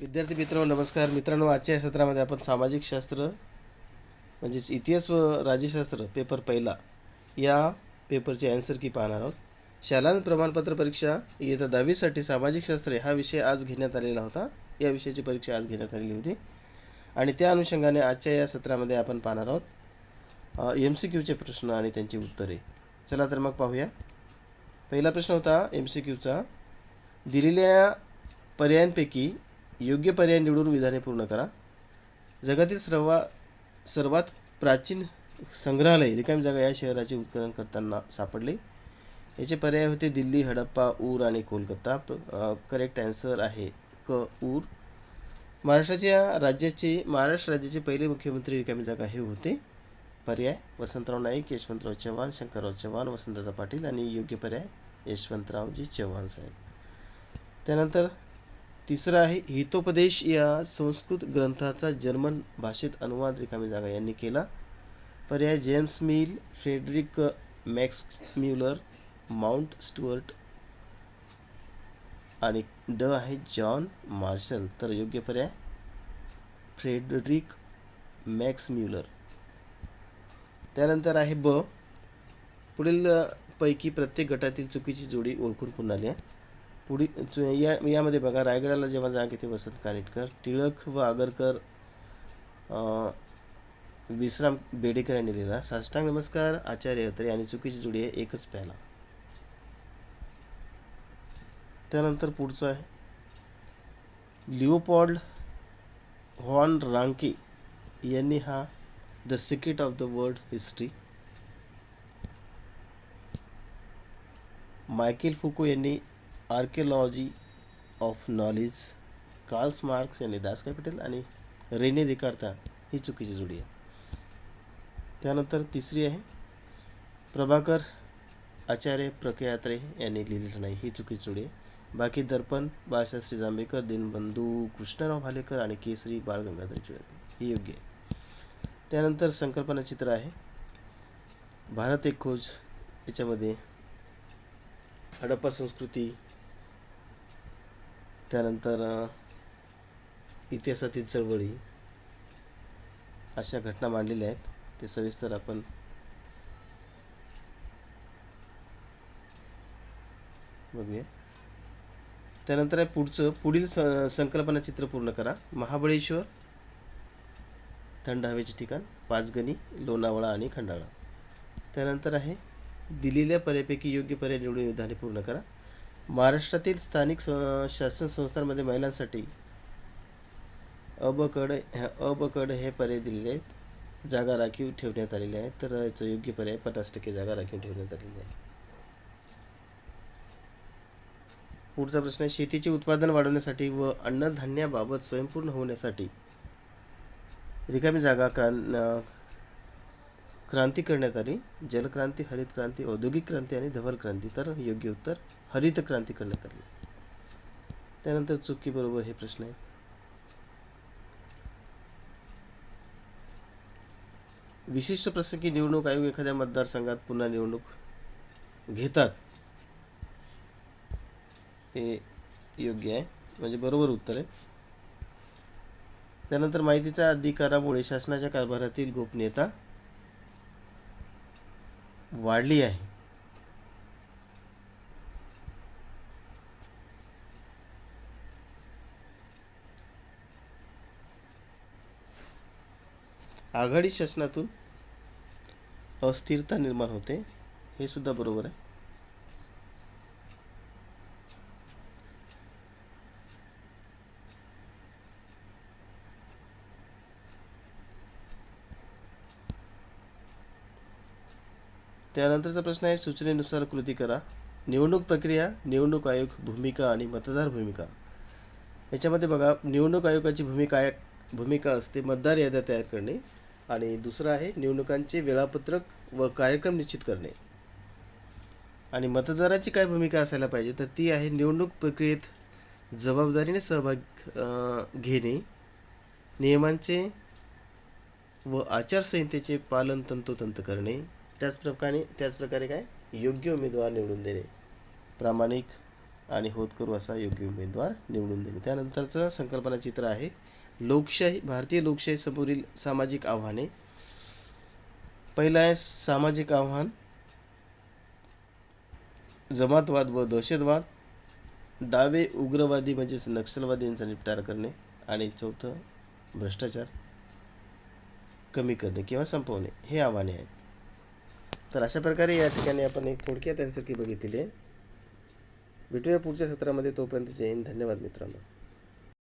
विद्यार्थी मित्र नमस्कार. मित्रांनो आजच्या या सत्रामध्ये आपण सामाजिक शास्त्र म्हणजेच इतिहास व राज्यशास्त्र पेपर पहिला या पेपरचे ॲन्सर की पाहणार आहोत. शालांत प्रमाणपत्र परीक्षा इयत्ता दहावीसाठी सामाजिक शास्त्रे हा विषय आज घेण्यात आलेला होता. या विषयाची परीक्षा आज घेण्यात आलेली होती. आणि त्या अनुषंगाने आजच्या या सत्रामध्ये आपण पाहणार आहोत एम सी क्यूचे प्रश्न आणि त्यांची उत्तरे. चला तर मग पाहूया. पहिला प्रश्न होता एम सी क्यूचा दिलेल्या पर्यायांपैकी योग्य पर्याय निवडून विधाने पूर्ण करा. जगातील सर्वा सर्वात प्राचीन संग्रहालय रिकामी जागा या शहराचे उत्खनन करताना सापडले. याचे पर्याय होते दिल्ली हडप्पा ऊर आणि कोलकाता. करेक्ट ॲन्सर आहे क ऊर. महाराष्ट्राच्या राज्याचे महाराष्ट्र राज्याचे पहिले मुख्यमंत्री रिकामी जागा हे होते. पर्याय वसंतराव नाईक यशवंतराव चव्हाण शंकरराव चव्हाण वसंतदादा पाटील आणि योग्य पर्याय यशवंतरावजी चव्हाण साहेब. त्यानंतर तिसरं आहे हितोपदेश या संस्कृत ग्रंथाचा जर्मन भाषेत अनुवाद रिकामी जागा यांनी केला. पर्याय James Mill Frederick Max Muller Mount Stuart आणि ड आहे जॉन मार्शल. तर योग्य पर्याय फ्रेडरिक मॅक्स म्युलर त्यानंतर आहे ब. पुढील पैकी प्रत्येक गटातील चुकीची जोडी ओळखून पुन्हा लिहा. पुढी चु- या यामध्ये बघा रायगडाला जेव्हा जाग येते वसंत कानेटकर टिळक व आगरकर विश्राम बेडेकर यांनी लिहिला. साष्टांग नमस्कार आचार्य अत्रे आणि चुकीची जुडी आहे एकच प्याला. त्यानंतर पुढचं आहे. लिओपॉल्ड हॉर्न रांके यांनी हा the secret of the world history. Michael Foucault यांनी archaeology of knowledge Karls Marx यांनी दास कॅपिटल आणि रेने दिकार्ता ही चुकीची जोडी आहे. त्यानंतर तिसरी आहे प्रभाकर आचार्य प्रकयात्रे यांनी लिहिलेलं नाही ही चुकीची जोडी आहे. बाकी दर्पण बाळशास्त्री जांभेकर दीनबंधू कृष्णराव भालेकर आणि केसरी बाळ गंगाधर टिळक ही योग्य आहे. त्यानंतर संकल्पना चित्र आहे. भारत एक खोज याच्यामध्ये हडप्पा संस्कृती त्यानंतर इतिहासातील चळवळी अशा घटना मांडलेल्या आहेत. ते सविस्तर आपण बघूया. त्यानंतर आहे पुढचं पुढील स संकल्पना चित्र पूर्ण करा. महाबळेश्वर थंड हवेचे ठिकाण पाचगणी लोणावळा आणि खंडाळा. त्यानंतर आहे दिलेल्या पर्यायपैकी योग्य पर्याय निवडून विधाने पूर्ण करा. महाराष्ट्रातील स्थानिक स- शासन संस्थांमध्ये महिलांसाठी अबकड अबकड हे पर्याय दिलेले आहेत. जागा राखीव ठेवण्यात आलेले आहेत तर याचं योग्य पर्याय पन्नास टक्के जागा राखीव ठेवण्यात आलेली आहे. पुढचा प्रश्न आहे शेतीचे उत्पादन वाढवण्यासाठी व अन्नधान्याबाबत स्वयंपूर्ण होण्यासाठी रिकामी जागा क्रां क्रांती करण्यात आली. जलक्रांती हरित क्रांती औद्योगिक क्रांती आणि धवल क्रांती. तर योग्य उत्तर हरित क्रांती करण्यात आली. त्यानंतर चुकी बरोबर हे प्रश्न आहे विशिष्ट प्रसंगी निवडणूक आयोग एखाद्या मतदारसंघात पुन्हा निवडणूक घेतात. हे योग्य आहे. म्हणजे बरोबर उत्तर आहे. त्यानंतर माहितीच्या अधिकारामुळे शासनाच्या कारभारातील गोपनीयता वाढली आहे. आघाडी शासनातून अस्थिरता निर्माण होते हे सुद्धा बरोबर आहे. त्यानंतरचा प्रश्न आहे सूचनेनुसार कृती करा. निवडणूक प्रक्रिया निवडणूक आयोग भूमिका आणि मतदार भूमिका. याच्यामध्ये बघा निवडणूक आयोगाची भूमिका भूमिका असते मतदार याद्या तयार करणे आणि दुसरं आहे निवडणुकांचे वेळापत्रक व कार्यक्रम निश्चित करणे. आणि मतदाराची काय भूमिका असायला पाहिजे तर ती आहे निवडणूक प्रक्रियेत जबाबदारीने सहभाग घेणे. नियमांचे व आचारसंहितेचे पालन तंतोतंत करणे. त्याचप्रकारे त्याचप्रकारे काय? योग्य उमेदवार निवडून देणे. प्रामाणिक आणि होतकरू असा योग्य उमेदवार निवडून देणे. त्यानंतरचं संकल्पना चित्र आहे. लोकशाही भारतीय लोकशाही समोरील सामाजिक आव्हाने. पहिलं आहे सामाजिक आव्हान. जमातवाद व दहशतवाद. डावे उग्रवादी म्हणजेच नक्षलवादी यांचा निपटारा करणे. आणि चौथं भ्रष्टाचार कमी करणे किंवा संपवणे. हे आव्हाने आहेत. तर अशा प्रकारे या ठिकाणी आपण एक थोडक्यात आन्सर बघितली बघितलेली आहे. भेटूया पुढच्या सत्रामध्ये. तोपर्यंत जय हिंद. धन्यवाद मित्रांनो.